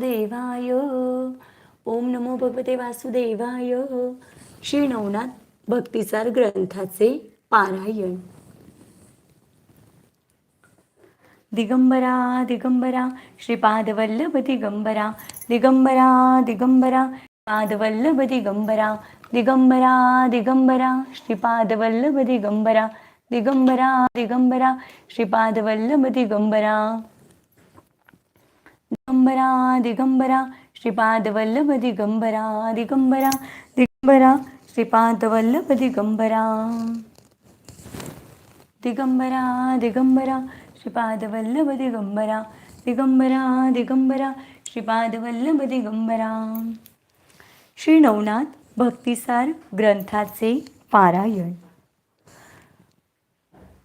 देवाय। ओम नमो भगवते वासुदेवाय। श्री नवनाथ भक्तिसार ग्रंथाचे पारायण। दिगंबरा दिगंबरा श्रीपादवल्लभ दिगंबरा। दिगंबरा दिगंबरा पादवल्लभ दिगंबरा। दिगंबरा दिगंबरा श्रीपादवल्लभ दिगंबरा। दिगंबरा दिगंबरा श्रीपादवल्लभ दिगंबरा। दिगंबरा दिगंबरा श्रीपादवल्लभ दिगंबरा दिगंबरा दिगंबरा श्रीपादवल्लभ दिगंबरा। दिगंबरा दिगंबरा श्रीपादवल्लभ दिगंबरा दिगंबरा दिगंबरा श्रीपादवल्लभ दिगंबरा। श्री नवनाथ भक्तिसार ग्रंथाचे पारायण।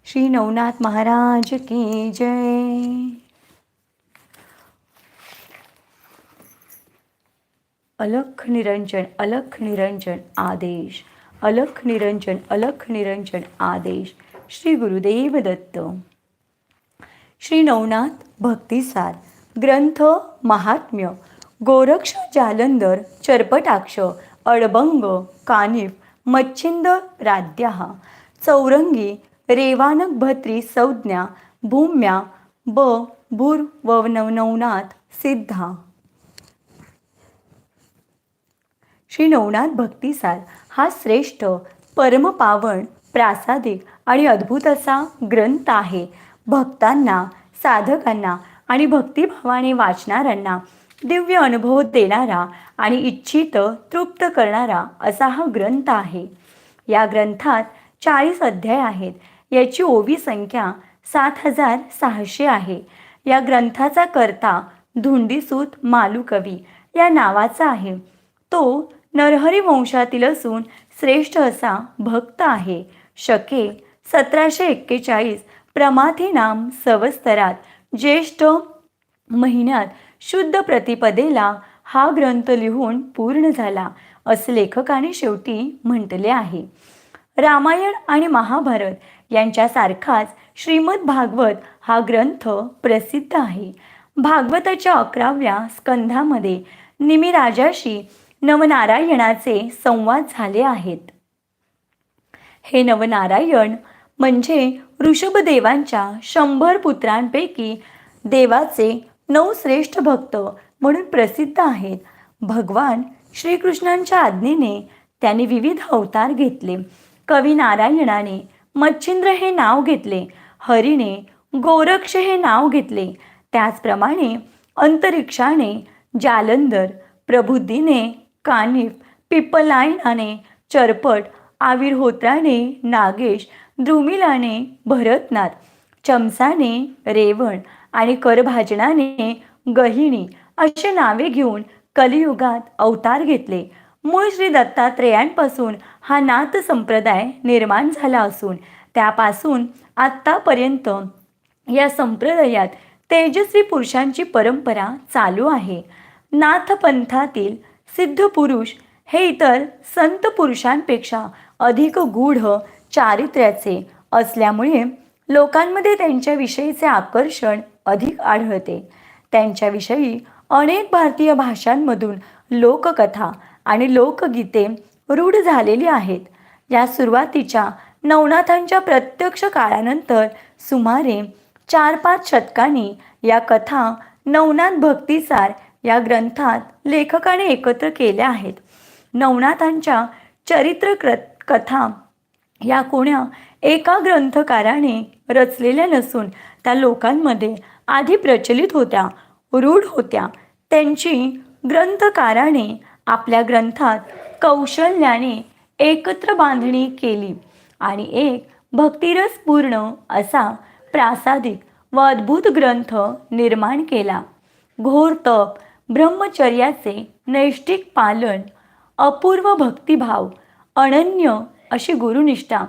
श्री नवनाथ महाराज की जय। अलख निरंजन अलख निरंजन आदेश अलख निरंजन अलख निरंजन आदेश श्री गुरुदेव दत्त. श्री नवनाथ भक्तिसार ग्रंथ महात्म्य गोरक्ष जालंधर चरपटाक्ष अडबंग कानिफ मच्छिंद राद्याह चौरंगी रेवानक भत्री संज्ञा भूम्या ब भूर व नवनाथ सिद्धा. श्री नवनाथ भक्तिसार हा श्रेष्ठ परमपावन प्रासादिक आणि अद्भुत असा ग्रंथ आहे. भक्तांना साधकांना आणि भक्तिभावाने वाचणाऱ्यांना दिव्य अनुभव देणारा आणि इच्छित तृप्त करणारा असा हा ग्रंथ आहे. या ग्रंथात चाळीस अध्याय आहेत. याची ओवी संख्या सात हजार सहाशे आहे. या ग्रंथाचा कर्ता धुंडीसूत मालुकवी या नावाचा आहे. तो नरहरी वंशातील असून श्रेष्ठ असा भक्त आहे. शके सतराशे एक्केचाळीस प्रमाथी नाम सवस्तरात ज्येष्ठ महिन्यात शुद्ध प्रतिपदेला हा ग्रंथ लिहून पूर्ण झाला असे लेखकाने शेवटी म्हटले आहे. रामायण आणि महाभारत यांच्यासारखाच श्रीमद भागवत हा ग्रंथ प्रसिद्ध आहे. भागवताच्या अकराव्या स्कंधामध्ये निमिराजाशी नवनारायणाचे संवाद झाले आहेत. हे नवनारायण म्हणजे ऋषभदेवांच्या शंभर पुत्रांपैकी देवाचे नऊ श्रेष्ठ भक्त म्हणून प्रसिद्ध आहेत. भगवान श्रीकृष्णांच्या आज्ञेने त्यांनी विविध अवतार घेतले. कवी नारायणाने मच्छिंद्र हे नाव घेतले. हरीने गोरक्ष हे नाव घेतले. त्याचप्रमाणे अंतरिक्षाने जालंधर प्रबुद्धीने कानिफ पिपलाईनाने चरपट आविर्होत्राने नागेश द्रुमिलाने भरतनाथ चमसाने रेवण आणि करभाजनाने गहिणी अशी नावे घेऊन कलियुगात अवतार घेतले. मूळ श्री दत्तात्रेयांपासून हा नाथ संप्रदाय निर्माण झाला असून त्यापासून आत्तापर्यंत या संप्रदायात तेजस्वी पुरुषांची परंपरा चालू आहे. नाथपंथातील सिद्ध पुरुष हे इतर संत पुरुषांपेक्षा अधिक गूढ चारित्र्याचे असल्यामुळे लोकांमध्ये त्यांच्याविषयीचे आकर्षण अधिक आढळते. त्यांच्याविषयी अनेक भारतीय भाषांमधून लोककथा आणि लोकगीते रूढ झालेली आहेत. या सुरुवातीच्या नवनाथांच्या प्रत्यक्ष काळानंतर सुमारे चार पाच शतकांनी या कथा नवनाथ भक्तिसार या ग्रंथात लेखकाने एकत्र केल्या आहेत. नवनाथांच्या चरित्र कथा या कोण्या एका ग्रंथकाराने रचलेल्या नसून त्या लोकांमध्ये आधी प्रचलित होत्या रूढ होत्या. त्यांची ग्रंथकाराने आपल्या ग्रंथात कौशल्याने एकत्र बांधणी केली आणि एक भक्तिरसपूर्ण असा प्रासादिक व अद्भुत ग्रंथ निर्माण केला. घोर तप ब्रह्मचर्याचे नैष्टिक पालन अपूर्व भक्तिभाव अनन्य अशी गुरुनिष्ठा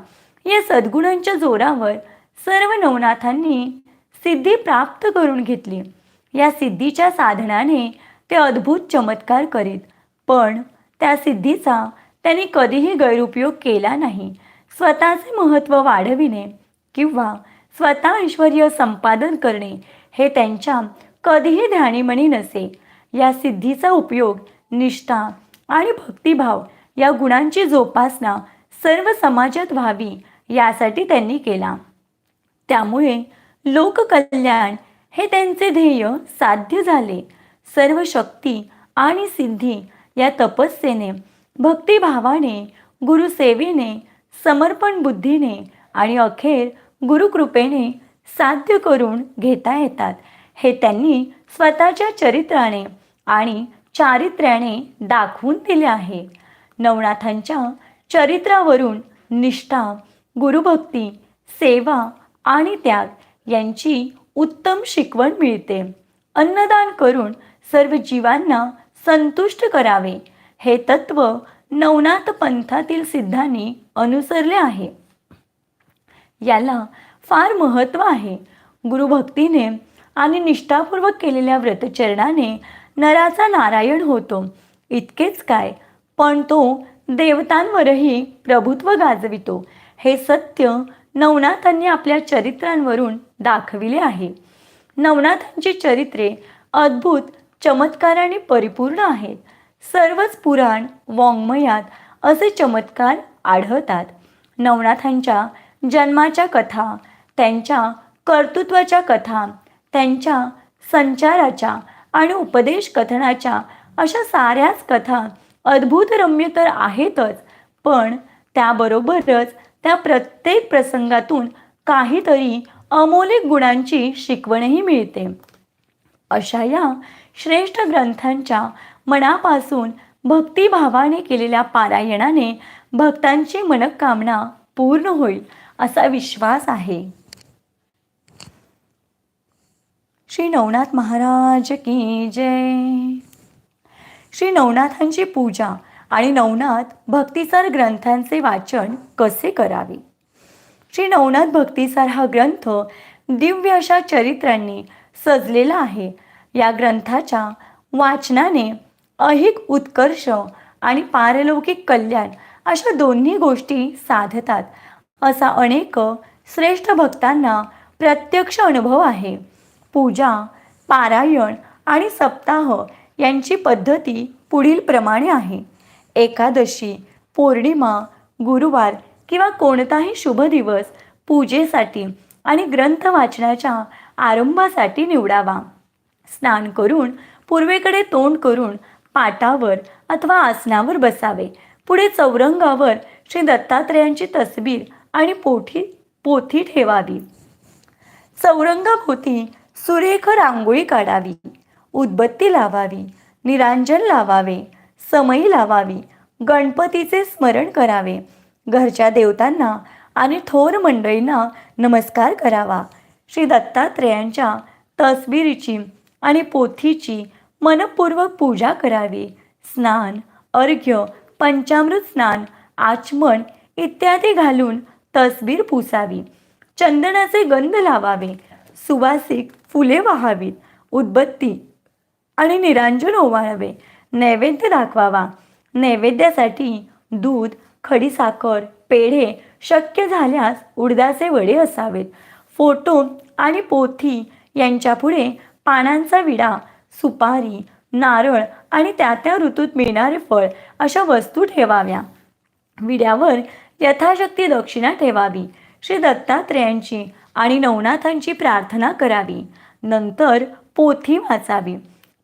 या सद्गुणांच्या जोरावर सर्व नवनाथांनी सिद्धी प्राप्त करून घेतली. या सिद्धीच्या साधनाने ते अद्भुत चमत्कार करीत पण त्या सिद्धीचा त्यांनी कधीही गैरउपयोग केला नाही. स्वतःचे महत्त्व वाढविणे किंवा स्वतः ऐश्वर संपादन करणे हे त्यांच्या कधीही ध्यानीमणी नसे. या सिद्धीचा उपयोग निष्ठा आणि भक्तिभाव या गुणांची जोपासना सर्व समाजात व्हावी यासाठी त्यांनी केला. त्यामुळे लोककल्याण हे त्यांचे ध्येय साध्य झाले. सर्व शक्ती आणि सिद्धी या तपस्येने भक्तिभावाने गुरुसेवेने समर्पण बुद्धीने आणि अखेर गुरुकृपेने साध्य करून घेता येतात हे त्यांनी स्वतःच्या चरित्राने आणि चारित्र्याने दाखवून दिले आहे. नवनाथांच्या चरित्रावरून निष्ठा गुरुभक्ती सेवा आणि त्याग यांची उत्तम शिकवण मिळते. अन्नदान करून सर्व जीवांना संतुष्ट करावे हे तत्व नवनाथ पंथातील सिद्धांनी अनुसरले आहे. याला फार महत्त्व आहे. गुरुभक्तीने आणि निष्ठापूर्वक केलेल्या व्रतचरणाने नराचा नारायण होतो. इतकेच काय पण तो देवतांवरही प्रभुत्व गाजवितो. हे सत्य नवनाथांनी आपल्या चरित्रांवरून दाखविले आहे. नवनाथांची चरित्रे अद्भुत चमत्काराने परिपूर्ण आहेत. सर्वच पुराण वाङ्मयात असे चमत्कार आढळतात. नवनाथांच्या जन्माच्या कथा त्यांच्या कर्तृत्वाच्या कथा त्यांच्या संचाराच्या आणि उपदेश कथनाच्या अशा साऱ्याच कथा अद्भुत रम्य तर आहेतच पण त्याबरोबरच त्या प्रत्येक प्रसंगातून काहीतरी अमौलिक गुणांची शिकवणही मिळते. अशा या श्रेष्ठ ग्रंथांच्या मनापासून भक्तिभावाने केलेल्या पारायणाने भक्तांची मनकामना पूर्ण होईल असा विश्वास आहे. श्री नवनाथ महाराज की जय. श्री नवनाथांची पूजा आणि नवनाथ भक्तिसार ग्रंथांचे वाचन कसे करावे? श्री नवनाथ भक्तिसार हा ग्रंथ दिव्य अशा चरित्रांनी सजलेला आहे. या ग्रंथाच्या वाचनाने अहिक उत्कर्ष आणि पारलौकिक कल्याण अशा दोन्ही गोष्टी साधतात असा अनेक श्रेष्ठ भक्तांना प्रत्यक्ष अनुभव आहे. पूजा पारायण आणि सप्ताह यांची पद्धती पुढीलप्रमाणे आहे. एकादशी पौर्णिमा गुरुवार किंवा कोणताही शुभ दिवस पूजेसाठी आणि ग्रंथ वाचनाच्या आरंभासाठी निवडावा. स्नान करून पूर्वेकडे तोंड करून पाटावर अथवा आसनावर बसावे. पुढे चौरंगावर श्री दत्तात्रयांची तस्बीर आणि पोठी पोथी ठेवावी. चौरंगाभोवती सुरेख रांगोळी काढावी. उदबत्ती लावावी निरांजन लावावे समई लावावी गणपतीचे स्मरण करावे. घरच्या देवतांना आणि थोर मंडळींना नमस्कार करावा. श्री दत्तात्रेयांच्या तस्बिरीची आणि पोथीची मनपूर्वक पूजा करावी. स्नान अर्घ्य पंचामृत स्नान आचमन इत्यादी घालून तस्बीर पुसावी. चंदनाचे गंध लावावे. सुवासिक फुले वाहावीत उदबत्ती आणि निरांजन ओवाळावे. नैवेद्य दाखवावा. नैवेद्यासाठी दूध खडीसाखर पेढे शक्य झाल्यास उडदाचे वडे असावेत. फोटो आणि पोथी यांच्यापुढे पानांचा विडा सुपारी नारळ आणि त्या त्या ऋतूत मिळणारे फळ अशा वस्तू ठेवाव्या. विड्यावर यथाशक्ती दक्षिणा ठेवावी. श्री दत्तात्रेयांची आणि नवनाथांची प्रार्थना करावी. नंतर पोथी वाचावी.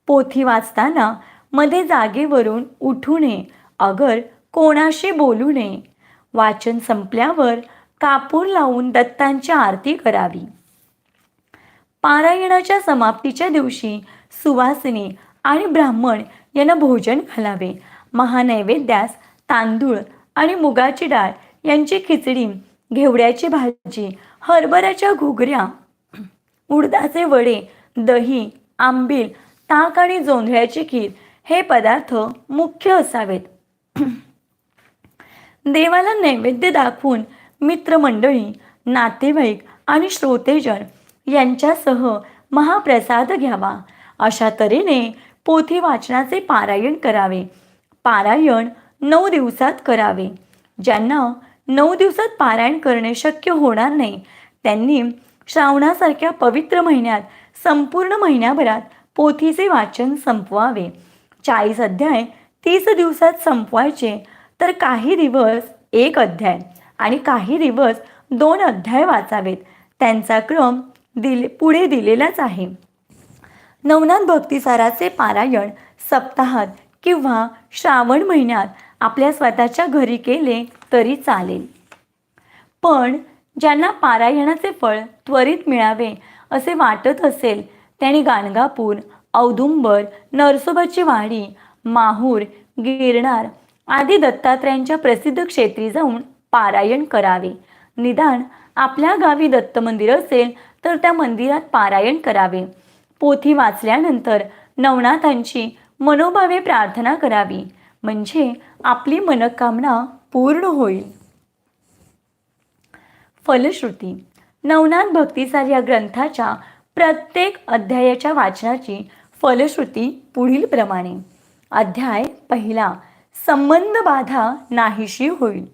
पोथी वाचताना मध्ये जागेवरून उठू नये. अगर कोणाशी बोलू नये. वाचन संपल्यावर कापूर लावून दत्तांची आरती करावी. पारायणाच्या समाप्तीच्या दिवशी सुवासिनी आणि ब्राह्मण यांना भोजन घालावे. महानैवेद्यास तांदूळ आणि मुगाची डाळ यांची खिचडी घेवड्याची भाजी हरभऱ्याच्या घुगऱ्या उडदाचे वडे दही आंबील ताक आणि जोंधळ्याची खीर हे पदार्थ मुख्य असावेत. देवाला नैवेद्य दाखवून मित्रमंडळी नातेवाईक आणि श्रोतेजन यांच्यासह महाप्रसाद घ्यावा. अशा तऱ्हेने पोथी वाचनाचे पारायण करावे. पारायण नऊ दिवसात करावे. ज्यांना नऊ दिवसात पारायण करणे शक्य होणार नाही. त्यांनी श्रावणासारख्या पवित्र महिन्यात संपूर्ण महिन्याभरात पोथीचे वाचन संपवावे. चाळीस अध्याय तीस दिवसात संपवायचे तर काही दिवस एक अध्याय आणि काही दिवस दोन अध्याय वाचावेत. त्यांचा क्रम दिले पुढे दिलेलाच आहे. नवनाथ भक्तिसाराचे पारायण सप्ताहात किंवा श्रावण महिन्यात आपल्या स्वतःच्या घरी केले तरी चालेल. पण ज्यांना पारायणाचे फळ त्वरित मिळावे असे वाटत असेल त्यांनी गाणगापूर औदुंबर नरसोबाची वाडी माहूर गिरनार आदी दत्तात्रयांच्या प्रसिद्ध क्षेत्री जाऊन पारायण करावे. निदान आपल्या गावी दत्त मंदिर असेल तर त्या मंदिरात पारायण करावे. पोथी वाचल्यानंतर नवनाथांची मनोभावे प्रार्थना करावी. म्हणजे आपली मनकामना पूर्ण होईल. फलश्रुती नवनाथ भक्तिसार या ग्रंथाच्या प्रत्येक अध्यायाच्या वाचनाची फलश्रुती पुढील प्रमाणे. अध्याय पहिला संबंध बाधा नाहीशी होईल.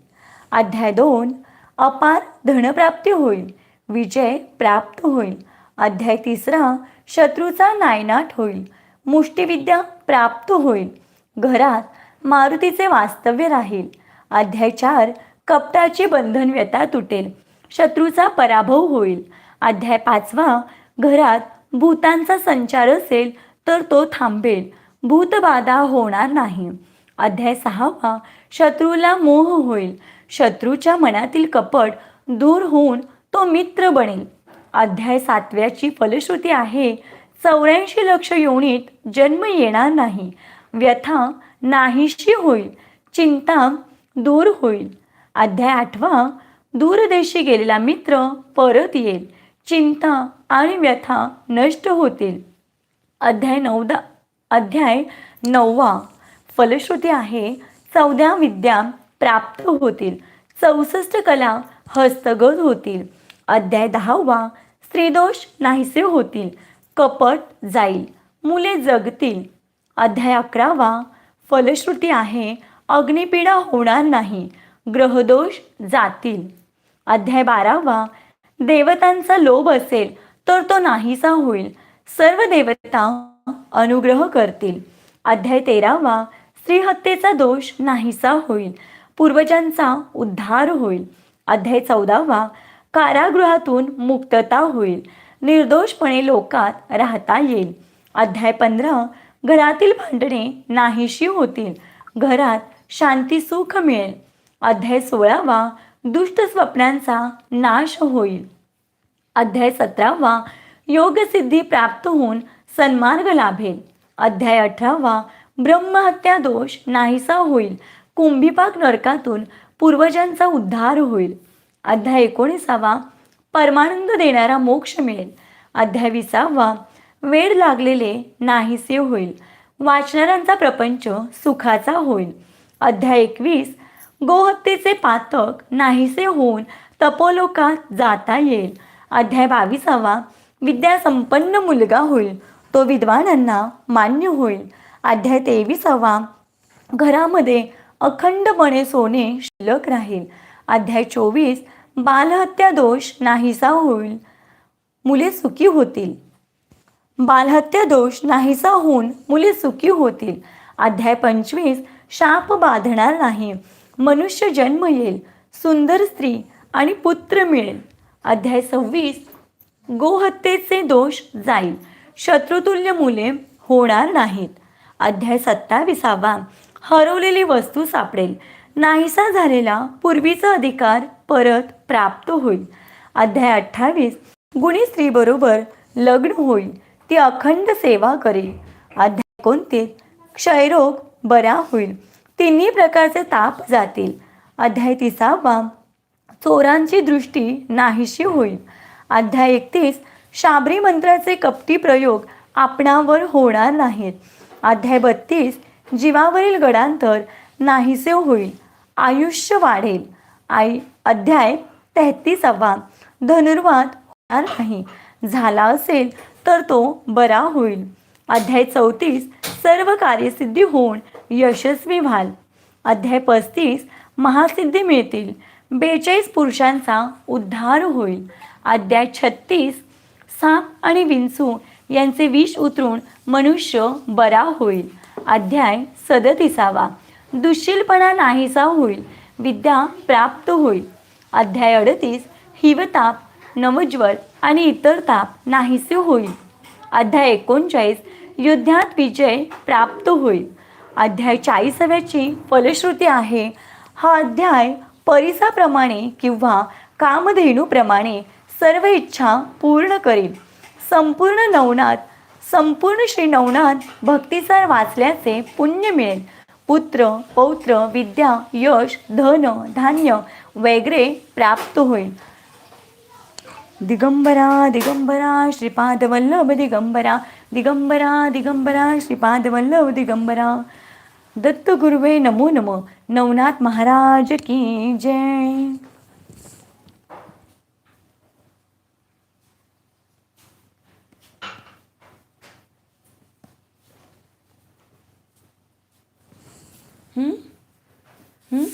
अध्याय दोन अपार धनप्राप्ती होईल विजय प्राप्त होईल. अध्याय तिसरा शत्रूचा नायनाट होईल मुष्टिविद्या प्राप्त होईल. घरात मारुतीचे वास्तव्य राहील. अध्याय चार कपटाची बंधन व्यथा तुटेल. शत्रूचा पराभव होईल. अध्याय पाचवा घरात भूतांचा संचार असेल तर तो थांबेल. भूतबाधा होणार नाही. अध्याय सहावा शत्रूला मोह होईल. शत्रूच्या मनातील कपट दूर होऊन तो मित्र बनेल. अध्याय सातव्याची फलश्रुती आहे चौऱ्याऐंशी लक्ष योनीत जन्म येणार नाही. व्यथा नाहीशी होईल. चिंता दूर होईल. अध्याय आठवा दूरदेशी गेलेला मित्र परत येईल. चिंता आणि व्यथा नष्ट होतील. अध्याय नवदा अध्याय नववा फलश्रुती आहे चौदा विद्या प्राप्त होतील. चौसष्ट कला हस्तगत होतील. अध्याय दहावा स्त्रीदोष नाहीसे होतील. कपट जाईल मुले जगतील. अध्याय अकरावा फलश्रुती आहे अग्निपीडा होणार नाही. ग्रहदोष जातील. अध्याय बारावा. देवतांचा लोभ असेल तर तो नाहीसा होईल. सर्व देवता अनुग्रह करतील. अध्याय तेरावा. स्त्रीहत्येचा दोष नाहीसा होईल. पूर्वजांचा उद्धार होईल. अध्याय चौदावा. कारागृहातून मुक्तता होईल. निर्दोषपणे लोकात राहता येईल. अध्याय पंधरा. घरातील भांडणे नाहीशी होतील. घरात शांती सुख मिळेल. अध्याय सोळावा दुष्ट स्वप्नांचा नाश होईल. अध्याय सतरावा योगसिद्धी प्राप्त होऊन सन्मार्ग लाभेल. अध्याय अठरावा ब्रह्महत्या दोष नाहीसा होईल. कुंभीपाक नरकातून पूर्वजांचा उद्धार होईल. अध्याय एकोणीसावा परमानंद देणारा मोक्ष मिळेल. अध्याय विसावा वेळ लागलेले नाहीसे होईल. वाचणाऱ्यांचा प्रपंच सुखाचा होईल. अध्याय एकवीस गोहत्येचे पातक नाहीसे होऊन तपोलोकात जाता येईल. अध्याय बावीसावा विद्यासंपन्न मुलगा होईल. तो विद्वानांना मान्य होईल. अध्याय तेवीसावा घरामध्ये अखंडपणे सोने शिल्लक राहील. अध्याय चोवीस बालहत्या दोष नाहीसा होईल. मुले सुखी होतील. बालहत्या दोष नाहीसा होऊन मुले सुखी होतील. अध्याय पंचवीस शाप बाधणार नाही. मनुष्य जन्म येईल सुंदर स्त्री आणि पुत्र मिळेल. अध्याय सव्वीस. गोहत्येचे दोष जाईल. शत्रुतुल्य मुले होणार नाहीत. अध्याय सत्ताविसावा. हरवलेली वस्तू सापडेल. नाहीसा झालेला पूर्वीचा अधिकार परत प्राप्त होईल. अध्याय अठ्ठावीस. गुणी स्त्रीबरोबर लग्न होईल. ती अखंड सेवा करेल. अध्याय एकोणतीस. क्षयरोग बरा होईल. तिन्ही प्रकारचे ताप जातील. अध्याय तिसावा. चोरांची दृष्टी नाहीशी होईल. अध्याय एकतीस. शाबरी मंत्राचे कपटी प्रयोग आपणावर होणार नाहीत. अध्याय बत्तीस. जीवावरील गडांतर नाहीसे होईल. आयुष्य वाढेल. आई अध्याय तेहतीसावा. धनुर्वाद होणार नाही. झाला असेल तर तो बरा होईल. अध्याय चौतीस सर्व कार्यसिद्धी होऊन यशस्वी व्हाल. अध्याय पस्तीस महासिद्धी मिळतील. बेचाळीस पुरुषांचा उद्धार होईल. अध्याय छत्तीस साप आणि विंचू यांचे विष उतरून मनुष्य बरा होईल. अध्याय सदतीसावा दुश्शीलपणा नाहीसा होईल. विद्या प्राप्त होईल. अध्याय अडतीस हिवताप नवज्वल आणि इतर ताप नाहीसे होईल. अध्याय एकोणचाळीस युद्धात विजय प्राप्त होईल. अध्याय चाळीसाव्याची फलश्रुती आहे. हा अध्याय परिसाप्रमाणे किंवा कामधेनूप्रमाणे सर्व इच्छा पूर्ण करेल. संपूर्ण नवनाथ संपूर्ण श्री नवनाथ भक्तिसार वाचल्याचे पुण्य मिळेल. पुत्र पौत्र विद्या यश धन धान्य वगैरे प्राप्त होईल. दिगंबरा दिगंबरा श्रीपादवल्लभ दिगंबरा दिगंबरा दिगंबरा श्रीपाद वल्लभ दिगंबरा दत्त गुरुवे नमो नमो नवनाथ महाराज की जय हम्म? हम्म?